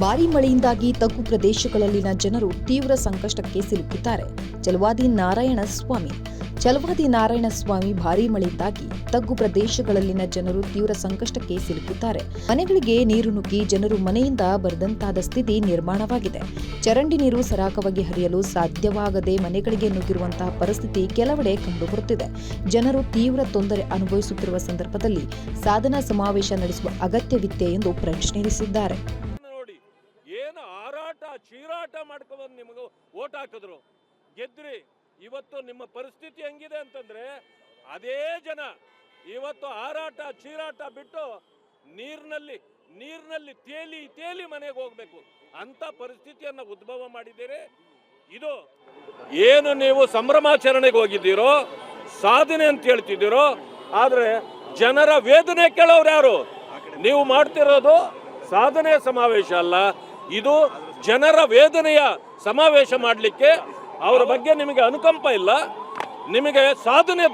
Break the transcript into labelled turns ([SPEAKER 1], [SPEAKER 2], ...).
[SPEAKER 1] ಭಾರೀ ಮಳೆಯಿಂದಾಗಿ ತಗ್ಗು ಪ್ರದೇಶಗಳಲ್ಲಿನ ಜನರು ತೀವ್ರ ಸಂಕಷ್ಟಕ್ಕೆ ಸಿಲುಕಿದ್ದಾರೆ. ಚಲವಾದಿ ನಾರಾಯಣ ಸ್ವಾಮಿ ಚಲವಾದಿ ನಾರಾಯಣ ಸ್ವಾಮಿ ಭಾರೀ ಮಳೆಯಿಂದಾಗಿ ತಗ್ಗು ಪ್ರದೇಶಗಳಲ್ಲಿನ ಜನರು ತೀವ್ರ ಸಂಕಷ್ಟಕ್ಕೆ ಸಿಲುಕಿದ್ದಾರೆ. ಮನೆಗಳಿಗೆ ನೀರು ನುಗ್ಗಿ ಜನರು ಮನೆಯಿಂದ ಬರೆದಂತಾದ ಸ್ಥಿತಿ ನಿರ್ಮಾಣವಾಗಿದೆ. ಚರಂಡಿ ನೀರು ಸರಾಗವಾಗಿ ಹರಿಯಲು ಸಾಧ್ಯವಾಗದೆ ಮನೆಗಳಿಗೆ ನುಗ್ಗಿರುವಂತಹ ಪರಿಸ್ಥಿತಿ ಕೆಲವೆಡೆ ಕಂಡುಬರುತ್ತಿದೆ. ಜನರು ತೀವ್ರ ತೊಂದರೆ ಅನುಭವಿಸುತ್ತಿರುವ ಸಂದರ್ಭದಲ್ಲಿ ಸಾಧನಾ ಸಮಾವೇಶ ನಡೆಸುವ ಅಗತ್ಯವಿತ್ತೆ ಎಂದು ಪ್ರಶ್ನಿಸಿದ್ದಾರೆ
[SPEAKER 2] ಚೀರಾಟ ಮಾಡ್ಕೊಬಂದು ನಿಮಗೆ ಓಟ್ ಹಾಕಿದ್ರು. ಗೆದ್ರಿ. ಇವತ್ತು ನಿಮ್ಮ ಪರಿಸ್ಥಿತಿ ಹೆಂಗಿದೆ ಅಂತಂದ್ರೆ ಅದೇ ಜನ ಇವತ್ತು ಹಾರಾಟ, ಚೀರಾಟ ಬಿಟ್ಟು ನೀರಿನಲ್ಲಿ ನೀರಿನಲ್ಲಿ ತೇಲಿ ತೇಲಿ ಮನೆಗೆ ಹೋಗ್ಬೇಕು. ಅಂತ ಪರಿಸ್ಥಿತಿಯನ್ನು ಉದ್ಭವ ಮಾಡಿದ್ದೀರಿ. ಇದು ಏನು ನೀವು ಸಂಭ್ರಮಾಚರಣೆಗೆ ಹೋಗಿದ್ದೀರೋ, ಸಾಧನೆ ಅಂತ ಹೇಳ್ತಿದ್ದೀರೋ, ಆದರೆ ಜನರ ವೇದನೆ ಕೇಳೋರು ಯಾರು? ನೀವು ಮಾಡ್ತಿರೋದು ಸಾಧನೆ ಸಮಾವೇಶ ಅಲ್ಲ. ಇದು ಜನರ ವೇದನೆಯ ಸಮಾವೇಶ ಮಾಡಲಿಕ್ಕೆ ಅವರ ಬಗ್ಗೆ ನಿಮಗೆ ಅನುಕಂಪ ಇಲ್ಲ. ನಿಮಗೆ ಸಾಧನೆ